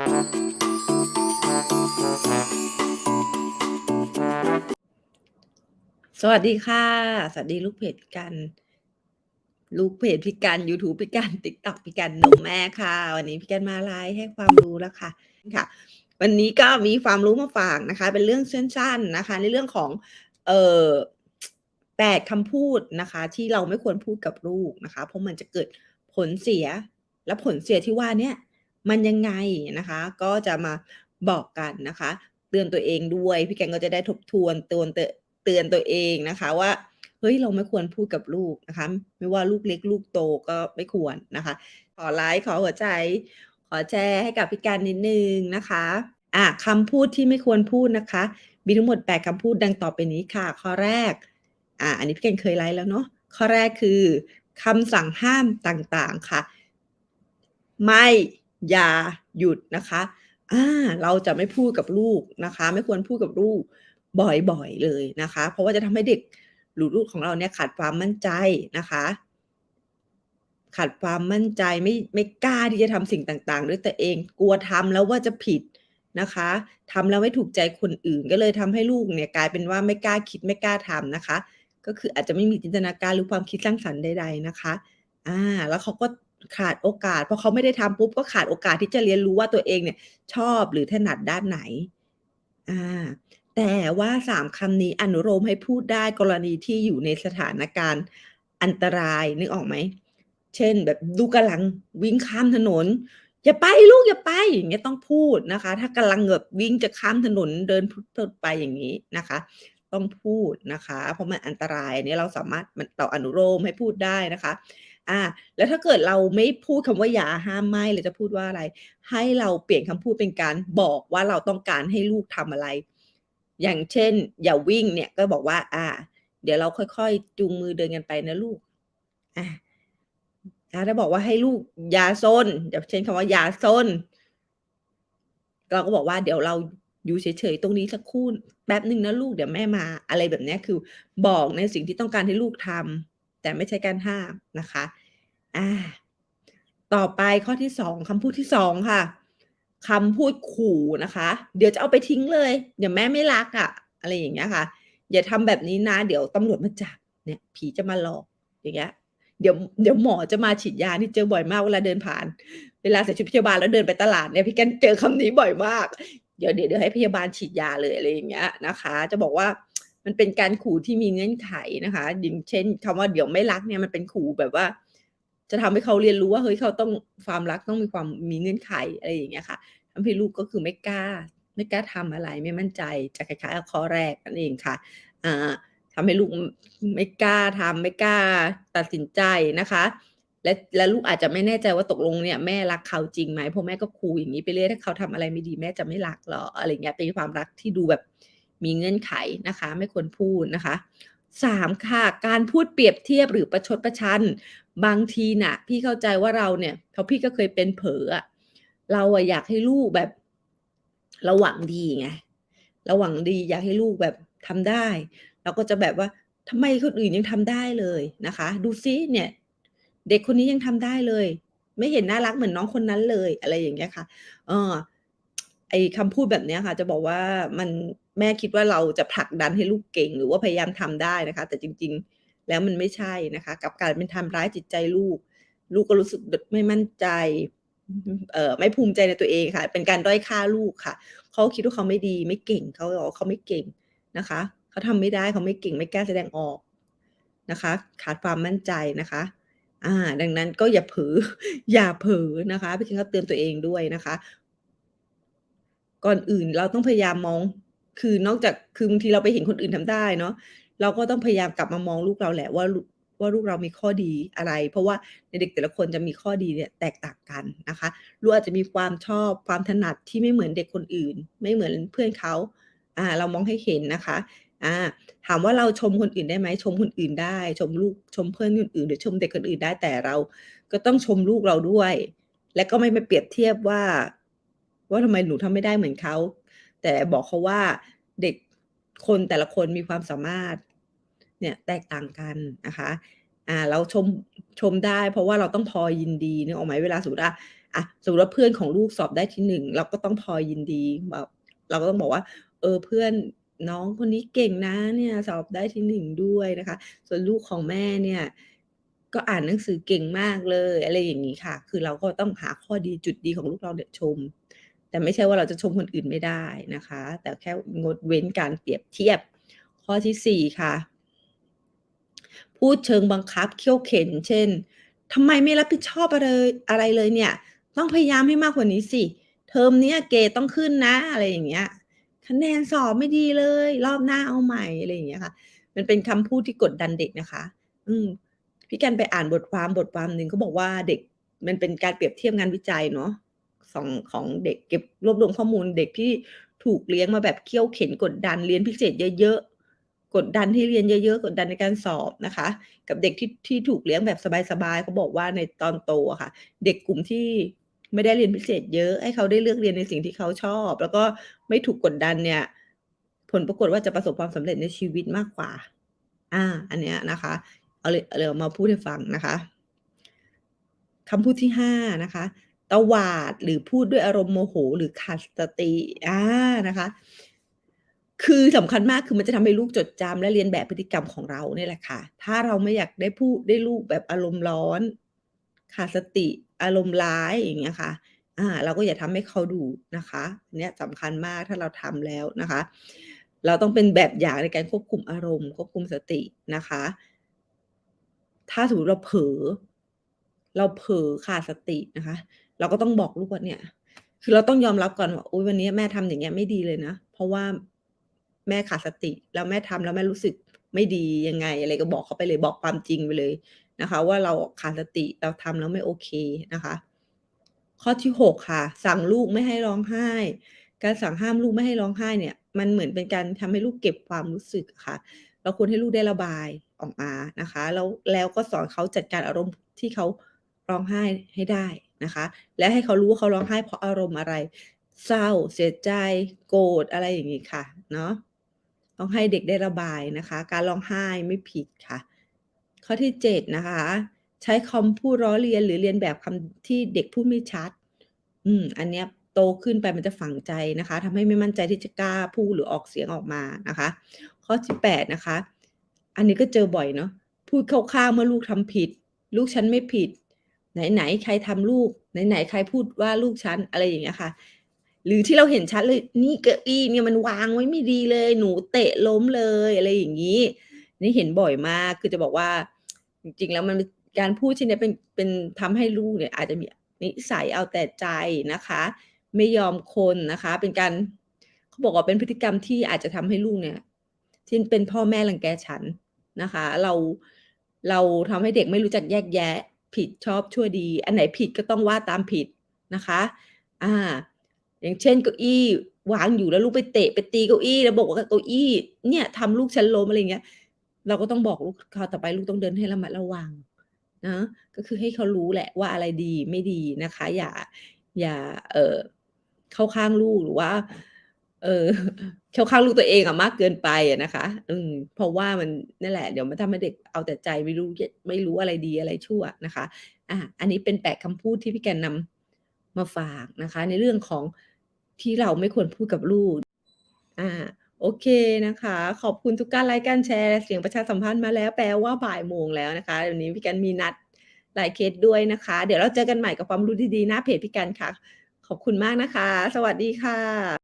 สวัสดีค่ะ สวัสดีลูกเพจพี่กัน ลูกเพจพี่กันยูทูบพี่กัน TikTok พี่กันนมแม่ค่ะ วันนี้พี่กันมาไลฟ์ให้ความรู้แล้วค่ะค่ะ วันนี้ก็มีความรู้มาฝากนะคะ เป็นเรื่องสั้นๆนะคะ ในเรื่องของ เอ่อ8คำพูดนะคะ ที่เราไม่ควรพูดกับลูกนะคะ เพราะมันจะเกิดผลเสียและผลเสียที่ว่าเนี่ย มันยังไงนะคะ ก็จะมาบอกกันนะคะ เตือนตัวเองด้วย พี่แกันก็จะได้ทบทวนเตือนเตือนตัวเองนะคะว่าเฮ้ยเราไม่ควรพูดกับลูกนะคะ ไม่ว่าลูกเล็กลูกโตก็ไม่ควรนะคะ ขอไลค์ขอหัวใจ ขอแชร์ให้กับพี่กันนิดนึงนะคะอ่าคำพูดที่ไม่ควรพูดนะคะ มีทั้งหมด8คำพูดดังต่อไปนี้ค่ะ ข้อแรกอ่าอันนี้พี่กันเคยไลฟ์แล้วเนาะข้อแรกคือคำสั่งห้ามต่างๆค่ะ ไม่ อย่าหยุดนะคะอ่าเราจะไม่พูดกับลูกนะคะ ไม่ควรพูดกับลูกบ่อยๆเลยนะคะ เพราะว่าจะทำให้เด็กหรือลูกของเราเนี่ยขาดความมั่นใจนะคะ ขาดความมั่นใจไม่ไม่กล้าที่จะทำสิ่งต่างๆ ด้วยตัวเองกลัวทำแล้วว่าจะผิดนะคะทำแล้วไม่ถูกใจคนอื่น ก็เลยทำให้ลูกเนี่ยกลายเป็นว่าไม่กล้าคิดไม่กล้าทำนะคะ ก็คืออาจจะไม่มีจินตนาการหรือความคิดสร้างสรรค์ใด ๆนะคะอ่าแล้วเขาก็ ขาดโอกาสพอเขาไม่ได้ทำปุ๊บก็ขาดโอกาสที่จะเรียนรู้ว่าตัวเองเนี่ย ชอบหรือถนัดด้านไหนอาแต่ว่า3คำนี้อนุโลมให้พูดได้กรณีที่อยู่ในสถานการณ์อันตรายนึกออกไหม เช่น แบบลูกกำลังวิ่งข้ามถนน"อย่าไปลูกอย่าไป"อย่างเงี้ยต้องพูดนะคะ ถ้ากำลังแบบวิ่งจะข้ามถนนเดินพรึดๆไปอย่างงี้นะคะ ต้องพูดนะคะ เพราะมันอันตรายอันนี้เราสามารถมันเราอนุโลมให้พูดได้นะคะ อาแล้วถ้าเกิดเราไม่พูดคำว่าอย่าห้ามไม่เราจะพูดว่าอะไร ให้เราเปลี่ยนคำพูดเป็นการบอกว่าเราต้องการให้ลูกทำอะไร อย่างเช่น อย่าวิ่งเนี่ยก็บอกว่า อ่า เดี๋ยวเราค่อยๆจูงมือเดินกันไปนะลูกอาอาถ้าบอกว่าให้ลูกอย่าซนอย่างเช่นคำว่าอย่าซนเราก็บอกว่า"เดี๋ยวเราอยู่เฉยๆตรงนี้สักครู่แป๊บหนึ่งนะลูกเดี๋ยวแม่มา"อะไรแบบนี้คือบอกในสิ่งที่ต้องการให้ลูกทำแต่ไม่ใช่การห้ามนะคะ อ่าต่อไปข้อที่2คำพูดที่2ค่ะคำพูดขู่นะคะ"เดี๋ยวจะเอาไปทิ้งเลยเดี๋ยวแม่ไม่รักอะ"อะไรอย่างเงี้ยค่ะ"อย่าทำแบบนี้นะ เดี๋ยวตำรวจมาจับเนี่ย ผีจะมาหลอก"อย่างเงี้ย"เดี๋ยวเดี๋ยวหมอจะมาฉีดยา"นี่เจอบ่อยมากเวลาเดินผ่าน เวลาใส่ชุดพยาบาลแล้วเดินไปตลาดเนี่ยพี่กันเจอคำนี้บ่อยมาก"เดี๋ยวเดี๋ยวเดี๋ยวให้พยาบาลฉีดยาเลย"อะไรอย่างเงี้ยนะคะ จะบอกว่ามันเป็นการขู่ที่มีเงื่อนไขนะคะอย่างเช่นคำว่า"เดี๋ยวไม่รัก"เนี่ยมันเป็นขู่แบบว่า จะทำให้เขาเรียนรู้ว่าเฮ้ยเขาต้องความรักต้องมีความมีเงื่อนไขอะไรอย่างเงี้ยค่ะทำให้ลูกก็คือไม่กล้า ไม่กล้าทำอะไรไม่มั่นใจจะคล้ายๆกับข้อแรกนั่นเองค่ะอ่าทำให้ลูกไม่กล้าทำไม่กล้าตัดสินใจนะคะและและลูกอาจจะไม่แน่ใจว่าตกลงเนี่ยแม่รักเขาจริงไหมเพราะแม่ก็ขู่อย่างงี้ไปเรื่อยถ้าเขาทำอะไรไม่ดีแม่จะไม่รักหรออะไรเงี้ยเป็นความรักที่ดูแบบมีเงื่อนไขนะคะ ไม่ควรพูดนะคะ3ค่ะ การพูดเปรียบเทียบหรือประชดประชันบางทีน่ะ พี่เข้าใจว่าเราเนี่ยเพราะพี่ก็เคยเป็นเผลอเราอะอยากให้ลูกแบบเราหวังดีไงเราหวังดีอยากให้ลูกแบบทำได้ เราก็จะแบบว่า"ทำไมคนอื่นยังทำได้เลยนะคะ ดูซิเนี่ย เด็กคนนี้ยังทำได้เลย ไม่เห็นน่ารักเหมือนน้องคนนั้นเลย"อะไรอย่างเงี้ยค่ะเออไอคำพูดแบบเนี้ยค่ะ จะบอกว่ามันแม่คิดว่าเราจะผลักดันให้ลูกเก่ง หรือว่าพยายามทำได้นะคะ แต่จริง ๆ แล้วมันไม่ใช่นะคะกับกายเป็นทำร้ายจิตใจลูก ลูกก็รู้สึกไม่มั่นใจเอ่อไม่ภูมิใจในตัวเองค่ะ เป็นการด้อยค่าลูกค่ะเขาคิดว่าเขาไม่ดีไม่เก่งเขาบอกเขาไม่เก่งนะคะเขาทำไม่ได้เขาไม่เก่งไม่กล้าแสดงออกนะคะ ขาดความมั่นใจนะคะอาดังนั้นก็อย่าเผลออย่าเผลอนะคะพี่กันก็เตือนตัวเองด้วยนะคะ ก่อนอื่นเราต้องพยายามมอง คือนอกจากคือบางทีเราไปเห็นคนอื่นทำได้เนาะ เราก็ต้องพยายามกลับมามองลูกเราแหละว่าว่าลูกเรามีข้อดีอะไร เพราะว่าในเด็กแต่ละคนจะมีข้อดีเนี่ยแตกต่างกันนะคะลูกอาจจะมีความชอบความถนัดที่ไม่เหมือนเด็กคนอื่น ไม่เหมือนเพื่อนเขาอาเรามองให้เห็นนะคะอาถามว่าเราชมคนอื่นได้ไหมชมคนอื่นได้ ชมลูกชมเพื่อนคนอื่น หรือชมเด็กคนอื่นได้แต่เรา ก็ต้องชมลูกเราด้วย และก็ไม่ไปเปรียบเทียบว่า ว่าทำไมหนูทำไม่ได้เหมือนเขาแต่บอกเขาว่าเด็กคนแต่ละคนมีความสามารถ เนี่ยแตกต่างกันนะคะอ่าเราชมชมได้ เพราะว่าเราต้องพอยินดีนึกออกไหมเวลาสมมุติว่าอะสมมุติว่าเพื่อนของลูกสอบได้ที่1เราก็ต้องพอยินดีแบบเราก็ต้องบอกว่า เออเพื่อนน้องคนนี้เก่งนะเนี่ยสอบได้ที่1ด้วยนะคะ ส่วนลูกของแม่เนี่ยก็อ่านหนังสือเก่งมากเลยอะไรอย่างงี้ค่ะ คือเราก็ต้องหาข้อดีจุดดีของลูกเราเนี่ยชม แต่ไม่ใช่ว่าเราจะชมคนอื่นไม่ได้นะคะ แต่แค่งดเว้นการเปรียบเทียบ ข้อที่ 4 ค่ะ พูดเชิงบังคับเคี่ยวเข็น เช่น"ทำไมไม่รับผิดชอบอะไรอะไรเลยเนี่ย ต้องพยายามให้มากกว่านี้สิ เทอมนี้เกรดต้องขึ้นนะ"อะไรอย่างเงี้ย"คะแนนสอบไม่ดีเลย รอบหน้าเอาใหม่"อะไรอย่างเงี้ยค่ะ มันเป็นคำพูดที่กดดันเด็กนะคะ อืมพี่แกนไปอ่านบทความบทความหนึ่งเขาบอกว่าเด็กมันเป็นการเปรียบเทียบงานวิจัยเนาะสองของเด็กเก็บรวบรวมข้อมูลเด็กที่ถูกเลี้ยงมาแบบเคี่ยวเข็นกดดันเรียนพิเศษเยอะ กดดันให้เรียนเยอะๆ กดดันในการสอบนะคะ กับเด็กที่ที่ถูกเลี้ยงแบบสบายๆเขาบอกว่าในตอนโตอะค่ะ เด็กกลุ่มที่ไม่ได้เรียนพิเศษเยอะให้เขาได้เลือกเรียนในสิ่งที่เขาชอบ แล้วก็ไม่ถูกกดดันเนี่ย ผลปรากฏว่าจะประสบความสำเร็จในชีวิตมากกว่า อ่า อันเนี้ยนะคะ เอาเลยเลยเอามาพูดให้ฟังนะคะคำพูดที่5นะคะตวาดหรือพูดด้วยอารมณ์โมโห หรือขาดสติอ่านะคะ คือสำคัญมากคือมันจะทำให้ลูกจดจำและเลียนแบบพฤติกรรมของเราเนี่ยแหละค่ะ ถ้าเราไม่อยากได้พูดได้ลูกแบบอารมณ์ร้อนขาดสติอารมณ์ร้ายอย่างเงี้ยค่ะอ่าเราก็อย่าทำให้เขาดูนะคะเนี้ยสำคัญมากถ้าเราทำแล้วนะคะ เราต้องเป็นแบบอย่างในการควบคุมอารมณ์ ควบคุมสตินะคะ ถ้าสมมติเราเผลอเราเผลอขาดสตินะคะ เราก็ต้องบอกลูกว่าเนี่ย คือเราต้องยอมรับก่อนว่าอุ๊ยวันนี้แม่ทำอย่างเงี้ยไม่ดีเลยนะ เพราะว่า แม่ขาดสติ แล้วแม่ทำแล้วแม่รู้สึกไม่ดียังไง อะไรก็บอกเขาไปเลยบอกความจริงไปเลยนะคะ ว่าเราขาดสติเราทำแล้วไม่โอเคนะคะ ข้อที่6ค่ะ สั่งลูกไม่ให้ร้องไห้ การสั่งห้ามลูกไม่ให้ร้องไห้เนี่ย มันเหมือนเป็นการทำให้ลูกเก็บความรู้สึกค่ะ เราควรให้ลูกได้ระบายออกมานะคะ แล้วแล้วก็สอนเขาจัดการอารมณ์ที่เขาร้องไห้ให้ได้นะคะ และให้เขารู้ว่าเขาร้องไห้เพราะอารมณ์อะไร เศร้าเสียใจ โกรธอะไรอย่างงี้ค่ะ เนาะ ต้องให้เด็กได้ระบายนะคะ การร้องไห้ไม่ผิดค่ะ ข้อที่ 7 นะคะ ใช้คำพูดล้อเลียนหรือเลียนแบบคำที่เด็กพูดไม่ชัด อืม อันเนี้ยโตขึ้นไปมันจะฝังใจนะคะทำให้ไม่มั่นใจที่จะกล้าพูดหรือออกเสียงออกมานะคะ ข้อที่8นะคะ อันนี้ก็เจอบ่อยเนาะพูดเข้าข้างเมื่อลูกทำผิด"ลูกฉันไม่ผิด ไหนๆใครทำลูก ไหนๆใครพูดว่าลูกฉัน"อะไรอย่างเงี้ยค่ะ หรือที่เราเห็นชัดเลย"นี่เก้าอี้เนี่ยมันวางไว้ไม่ดีเลย หนูเตะล้มเลย"อะไรอย่างงี้ นี่เห็นบ่อยมากคือจะบอกว่า จริงๆแล้วมันการพูดที่เนี้เป็นเป็นทำให้ลูกเนี่ยอาจจะมีนิสัยเอาแต่ใจนะคะ ไม่ยอมคนนะคะ เป็นการเขาบอกว่าเป็นพฤติกรรมที่อาจจะทำให้ลูกเนี่ยที่เป็นพ่อแม่รังแกฉันนะคะ เราเราทำให้เด็กไม่รู้จักแยกแยะ ผิดชอบชั่วดี อันไหนผิดก็ต้องว่าตามผิดนะคะ อ่า อย่างเช่นเก้าอี้วางอยู่แล้วลูกไปเตะไปตีเก้าอี้แล้วบอกว่าเก้าอี้เนี่ยทำลูกฉันล้มอะไรเงี้ย เราก็ต้องบอกลูกคราวต่อไปลูกต้องเดินให้ระมัดระวังนะก็คือให้เขารู้แหละว่าอะไรดีไม่ดีนะคะ อย่าอย่าเออเข้าข้างลูกหรือว่า เออเข้าข้างลูกตัวเองอะมากเกินไปอะนะคะ อืมเพราะว่ามันนั่นแหละเดี๋ยวมันทำให้เด็กเอาแต่ใจไม่รู้ไม่รู้อะไรดีอะไรชั่วนะคะอาอันนี้เป็น8คำพูดที่พี่แกนนำมาฝากนะคะ ในเรื่องของ ที่เราไม่ควรพูดกับลูก อ่า โอเคนะคะ ขอบคุณทุกการไลค์การแชร์ เสียงประชาสัมพันธ์มาแล้วแปลว่าบ่ายโมงแล้วนะคะวันนี้พี่กันมีนัดหลายเคสด้วยนะคะ เดี๋ยวเราเจอกันใหม่กับความรู้ดีๆหน้าเพจพี่กันค่ะ ขอบคุณมากนะคะ สวัสดีค่ะ